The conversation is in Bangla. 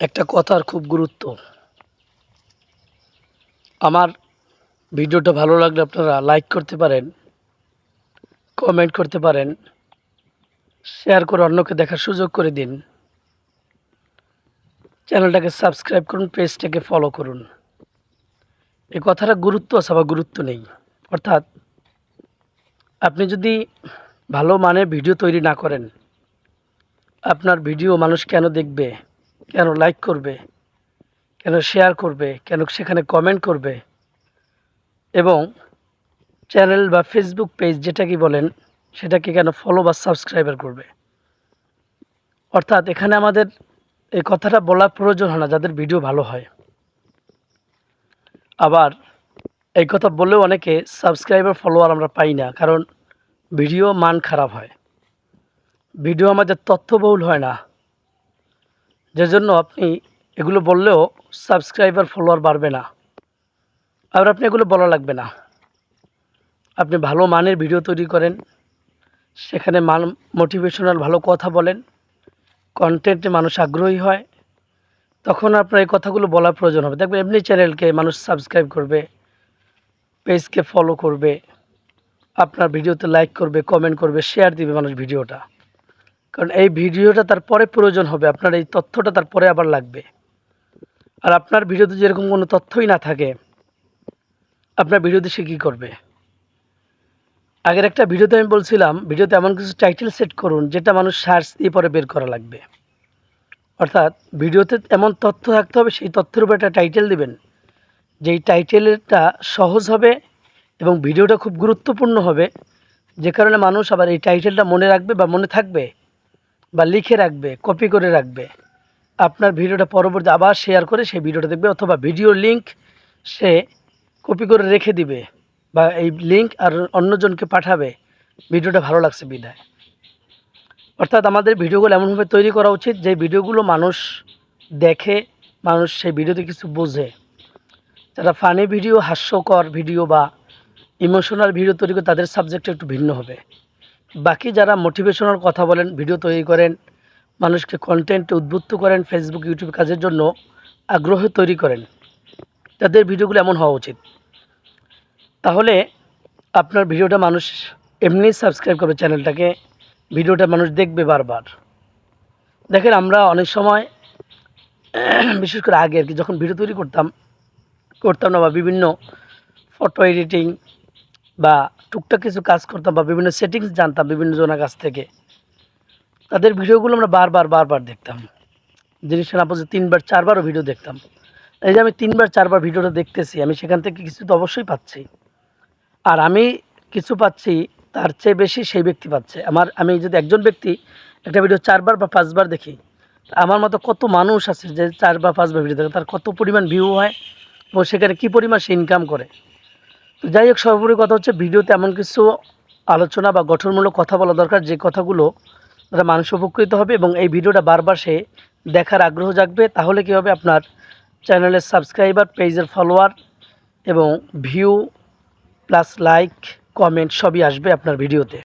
একটা কথার খুব গুরুত্ব। আমার ভিডিওটা ভালো লাগলে আপনারা লাইক করতে পারেন, কমেন্ট করতে পারেন, শেয়ার করে অন্যকে দেখার সুযোগ করে দিন। চ্যানেলটাকে সাবস্ক্রাইব করুন, পেজটাকে ফলো করুন। এই কথাটা গুরুত্ব আছে আবার গুরুত্ব নেই। অর্থাৎ আপনি যদি ভালো মানের ভিডিও তৈরি না করেন, আপনার ভিডিও মানুষ কেন দেখবে? কেন লাইক করবে? কেন শেয়ার করবে? কেন সেখানে কমেন্ট করবে? এবং চ্যানেল বা ফেসবুক পেজ যেটা কি বলেন, সেটাকে কেন ফলো বা সাবস্ক্রাইবার করবে? অর্থাৎ এখানে আমাদের এই কথাটা বলা প্রয়োজন হয় না, যাদের ভিডিও ভালো হয়। আবার এই কথা বললেও অনেকে সাবস্ক্রাইবার ফলোয়ার আমরা পাই না, কারণ ভিডিও মান খারাপ হয়। ভিডিও আমাদের তথ্যবহুল হয় না। যে জন্য আপনি এগুলো বললেও সাবস্ক্রাইবার ফলোয়ার বাড়বে না। আর আপনি এগুলো বলা লাগবে না। আপনি ভালো মানের ভিডিও তৈরি করেন, সেখানে মান মোটিভেশনাল ভালো কথা বলেন কন্টেন্টে মানুষ আগ্রহী হয়, তখন আপনার এই কথাগুলো বলার প্রয়োজন হবে। দেখবেন এমনি চ্যানেলকে মানুষ সাবস্ক্রাইব করবে পেজকে ফলো করবে, আপনার ভিডিওতে লাইক করবে কমেন্ট করবে শেয়ার দিবে মানুষ ভিডিওটা কারণ এই ভিডিওটা তারপরে প্রয়োজন হবে, আপনার এই তথ্যটা তারপরে আবার লাগবে। আর আপনার ভিডিওতে যেরকম কোনো তথ্যই না থাকে, আপনার ভিডিওতে সে কী করবে? আগের একটা ভিডিওতে আমি বলছিলাম, ভিডিওতে এমন কিছু টাইটেল সেট করুন, যেটা মানুষ সার্চ দিয়ে পরে বের করা লাগবে। অর্থাৎ ভিডিওতে এমন তথ্য থাকতে হবে, সেই তথ্যের উপর একটা টাইটেল দিবেন। যেই টাইটেলটা সহজ হবে এবং ভিডিওটা খুব গুরুত্বপূর্ণ হবে, যে কারণে মানুষ আবার এই টাইটেলটা মনে রাখবে বা মনে থাকবে। বা লিখে রাখবে কপি করে রাখবে। আপনার ভিডিওটা পরবর্তী আবার শেয়ার করে সেই ভিডিওটা দেখবে অথবা ভিডিও লিংক সে কপি করে রেখে দিবে বা এই লিংক আর অন্যজনকে পাঠাবে। ভিডিওটা ভালো লাগছে বিদায়। অর্থাৎ আমাদের ভিডিওগুলো এমনভাবে তৈরি করা উচিত যে ভিডিওগুলো মানুষ দেখে, মানুষ সেই ভিডিওতে কিছু বোঝে। যারা ফানি ভিডিও হাস্যকর ভিডিও বা ইমোশনাল ভিডিও তৈরি করে তাদের সাবজেক্টটা একটু ভিন্ন হবে। বাকি যারা মোটিভেশনাল কথা বলেন ভিডিও তৈরি করেন, মানুষকে কন্টেন্টে উদ্বুদ্ধ করেন ফেসবুক ইউটিউব কাজের জন্য আগ্রহ তৈরি করেন, তাদের ভিডিওগুলো এমন হওয়া উচিত। তাহলে আপনার ভিডিওটা মানুষ এমনি সাবস্ক্রাইব করবে চ্যানেলটাকে ভিডিওটা মানুষ দেখবে বারবার। দেখেন আমরা অনেক সময়, বিশেষ করে আগে আর কি, যখন ভিডিও তৈরি করতাম করতাম না বা বিভিন্ন ফটো এডিটিং বা টুকটাক কিছু কাজ করতাম বা বিভিন্ন সেটিংস জানতাম বিভিন্ন জনের কাছ থেকে। তাদের ভিডিওগুলো আমরা বারবার বারবার দেখতাম। জিনিসটা না তিনবার, চারবারও ভিডিও দেখতাম। এই যে আমি তিনবার, চারবার ভিডিওটা দেখতেছি, আমি সেখান থেকে কিছু তো অবশ্যই পাচ্ছি। আর আমি কিছু পাচ্ছি, তার চেয়ে বেশি সেই ব্যক্তি পাচ্ছে। আমার, আমি যদি একজন ব্যক্তি একটা ভিডিও চারবার বা পাঁচবার দেখি, আমার মতো কত মানুষ আছে যে চার বা পাঁচবার ভিডিও দেখে, তার কত পরিমাণ ভিউ হয় এবং সেখানে কী পরিমাণ সে ইনকাম করে? তো যাই হোক, সর্বোপরি কথা হচ্ছে, ভিডিওতে এমন কিছু আলোচনা বা গঠনমূলক কথা বলা দরকার, যে কথাগুলো তারা মানুষ উপকৃত হবে এবং এই ভিডিওটা বারবার সে দেখার আগ্রহ জাগবে, তাহলে কী হবে আপনার চ্যানেলের সাবস্ক্রাইবার, পেজের ফলোয়ার এবং ভিউ প্লাস লাইক, কমেন্ট সবই আসবে আপনার ভিডিওতে।